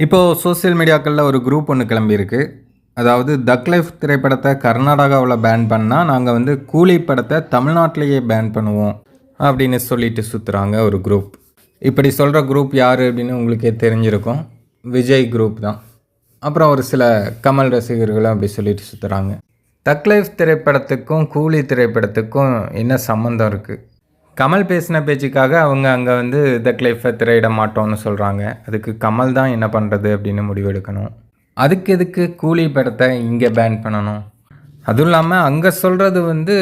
இப்போது சோஷியல் மீடியாக்களில் ஒரு குரூப் ஒன்று கிளம்பியிருக்கு. அதாவது தக் லைஃப் திரைப்படத்தை கர்நாடகாவில் பேன் பண்ணால் நாங்கள் வந்து கூலி படத்தை தமிழ்நாட்டிலேயே பேன் பண்ணுவோம் அப்படின்னு சொல்லிட்டு சுற்றுறாங்க ஒரு குரூப். இப்படி சொல்கிற குரூப் யார் அப்படின்னு உங்களுக்கே தெரிஞ்சிருக்கும். விஜய் குரூப் தான். அப்புறம் ஒரு சில கமல் ரசிகர்களும் அப்படி சொல்லிட்டு சுற்றுறாங்க தக் லைஃப் திரைப்படத்துக்கும் கூலி திரைப்படத்துக்கும் என்ன சம்மந்தம் இருக்குது கமல் பேசின பேச்சுக்காக அவங்க அங்கே வந்து த கிளைஃபை திரையிட மாட்டோம்னு சொல்கிறாங்க அதுக்கு கமல் தான் என்ன பண்ணுறது அப்படின்னு முடிவெடுக்கணும் அதுக்கு எதுக்கு கூலி படத்தை இங்கே பேன் பண்ணணும்? அதுவும் இல்லாமல் அங்கே சொல்கிறது வந்து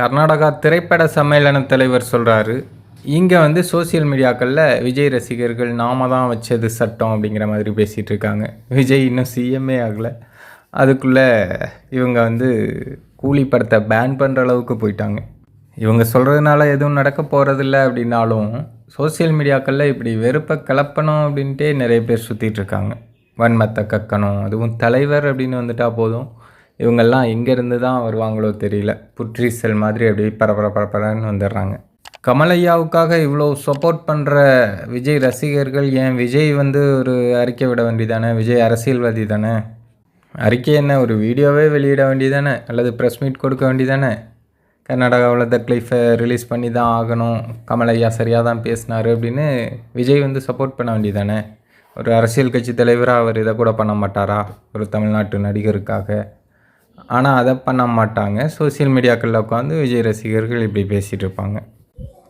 கர்நாடகா திரைப்பட சம்மேளன தலைவர் சொல்கிறாரு இங்கே வந்து சோஷியல் மீடியாக்களில் விஜய் ரசிகர்கள் நாம தான் வச்சது சட்டம் அப்படிங்கிற மாதிரி பேசிகிட்டு இருக்காங்க. விஜய் இன்னும் சிஎம்ஏ ஆகலை. அதுக்குள்ளே இவங்க வந்து கூலி படத்தை பேன் பண்ணுற அளவுக்கு போயிட்டாங்க. இவங்க சொல்கிறதுனால எதுவும் நடக்க போகிறதில்ல அப்படின்னாலும் சோஷியல் மீடியாக்களில் இப்படி வெறுப்பை கிளப்பணும் அப்படின்ட்டே நிறைய பேர் சுற்றிட்டு இருக்காங்க. வன்மத்தை கக்கணும் அதுவும் தலைவர் அப்படின்னு வந்துட்டால் போதும். இவங்கெல்லாம் எங்கேருந்து தான் வருவாங்களோ தெரியல. புற்றீசல் மாதிரி அப்படியே பரபர பரபரன்னு வந்துடுறாங்க. கமலையாவுக்காக இவ்வளோ சப்போர்ட் பண்ணுற விஜய் ரசிகர்கள் ஏன் விஜய் வந்து ஒரு அறிக்கை விட வேண்டியதானே? விஜய் அரசியல்வாதி தானே? அறிக்கை என்ன ஒரு வீடியோவே வெளியிட வேண்டியதானே? அல்லது ப்ரெஸ் மீட் கொடுக்க வேண்டியதானே? கர்நாடகாவில் த லைஃபை ரிலீஸ் பண்ணி தான் ஆகணும். கமலையா சரியாக தான் பேசினார் அப்படின்னு விஜய் வந்து சப்போர்ட் பண்ண வேண்டியதானே ஒரு அரசியல் கட்சி தலைவராக அவர் இதை கூட பண்ண மாட்டாரா? ஒரு தமிழ்நாட்டு நடிகருக்காக. ஆனால் அதை பண்ண மாட்டாங்க. சோஷியல் மீடியாக்களில் உட்காந்து விஜய் ரசிகர்கள் இப்படி பேசிகிட்டு இருப்பாங்க.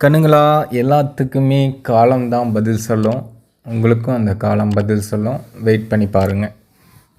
கண்ணுங்களா எல்லாத்துக்குமே காலம்தான் பதில் சொல்லும். உங்களுக்கும் அந்த காலம் பதில் சொல்லும். வெயிட் பண்ணி பாருங்கள்